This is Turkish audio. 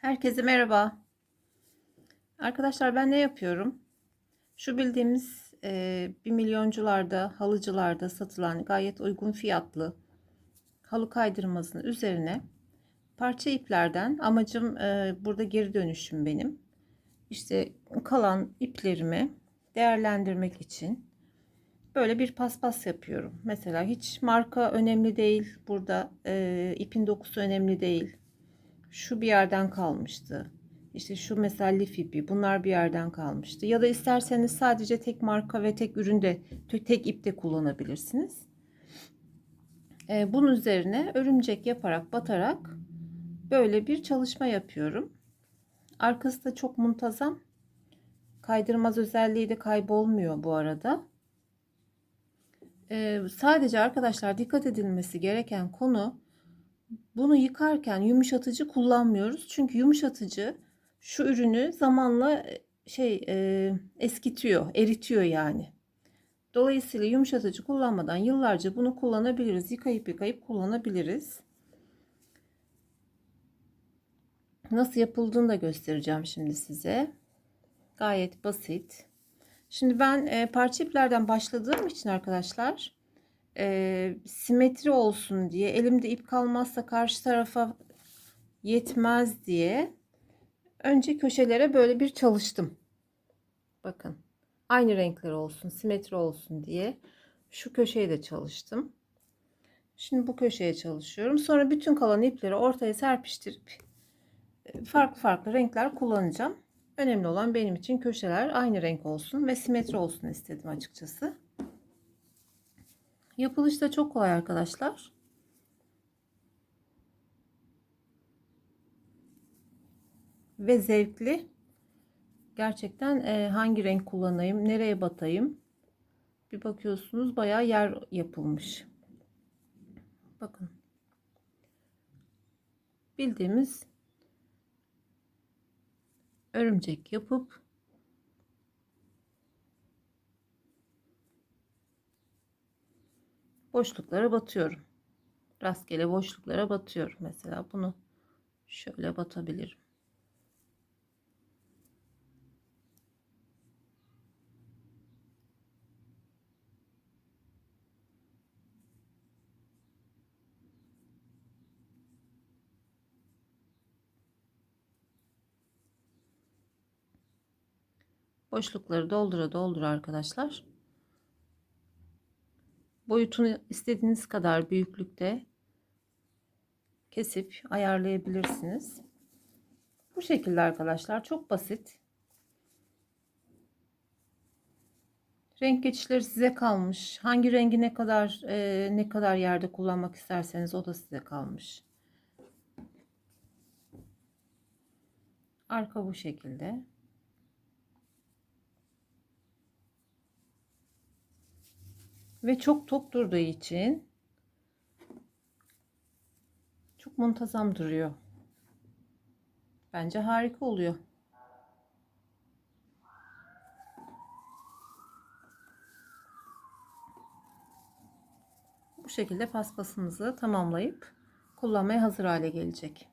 Herkese merhaba. Arkadaşlar ben ne yapıyorum? Şu bildiğimiz e, bir milyoncularda, halıcılarda satılan gayet uygun fiyatlı halı kaydırmasının üzerine parça iplerden amacım e, burada geri dönüşüm benim. İşte kalan iplerimi değerlendirmek için böyle bir paspas yapıyorum. Mesela hiç marka önemli değil. Burada e, ipin dokusu önemli değil şu bir yerden kalmıştı. İşte şu mesela lif bunlar bir yerden kalmıştı. Ya da isterseniz sadece tek marka ve tek üründe tek ipte kullanabilirsiniz. Ee, bunun üzerine örümcek yaparak batarak böyle bir çalışma yapıyorum. Arkası da çok muntazam. Kaydırmaz özelliği de kaybolmuyor bu arada. Ee, sadece arkadaşlar dikkat edilmesi gereken konu bunu yıkarken yumuşatıcı kullanmıyoruz. Çünkü yumuşatıcı şu ürünü zamanla e, şey e, eskitiyor, eritiyor yani. Dolayısıyla yumuşatıcı kullanmadan yıllarca bunu kullanabiliriz. Yıkayıp yıkayıp kullanabiliriz. Nasıl yapıldığını da göstereceğim şimdi size. Gayet basit. Şimdi ben e, parça iplerden başladığım için arkadaşlar e, simetri olsun diye elimde ip kalmazsa karşı tarafa yetmez diye önce köşelere böyle bir çalıştım. Bakın aynı renkler olsun simetri olsun diye şu köşeye de çalıştım. Şimdi bu köşeye çalışıyorum. Sonra bütün kalan ipleri ortaya serpiştirip farklı farklı renkler kullanacağım. Önemli olan benim için köşeler aynı renk olsun ve simetri olsun istedim açıkçası. Yapılışı da çok kolay arkadaşlar. Ve zevkli. Gerçekten e, hangi renk kullanayım, nereye batayım? Bir bakıyorsunuz bayağı yer yapılmış. Bakın. Bildiğimiz örümcek yapıp boşluklara batıyorum. Rastgele boşluklara batıyorum. Mesela bunu şöyle batabilirim. Boşlukları doldura doldura arkadaşlar boyutunu istediğiniz kadar büyüklükte kesip ayarlayabilirsiniz. Bu şekilde arkadaşlar çok basit. Renk geçişleri size kalmış. Hangi rengi ne kadar e, ne kadar yerde kullanmak isterseniz o da size kalmış. Arka bu şekilde. Ve çok tok durduğu için çok muntazam duruyor. Bence harika oluyor. Bu şekilde paspasımızı tamamlayıp kullanmaya hazır hale gelecek.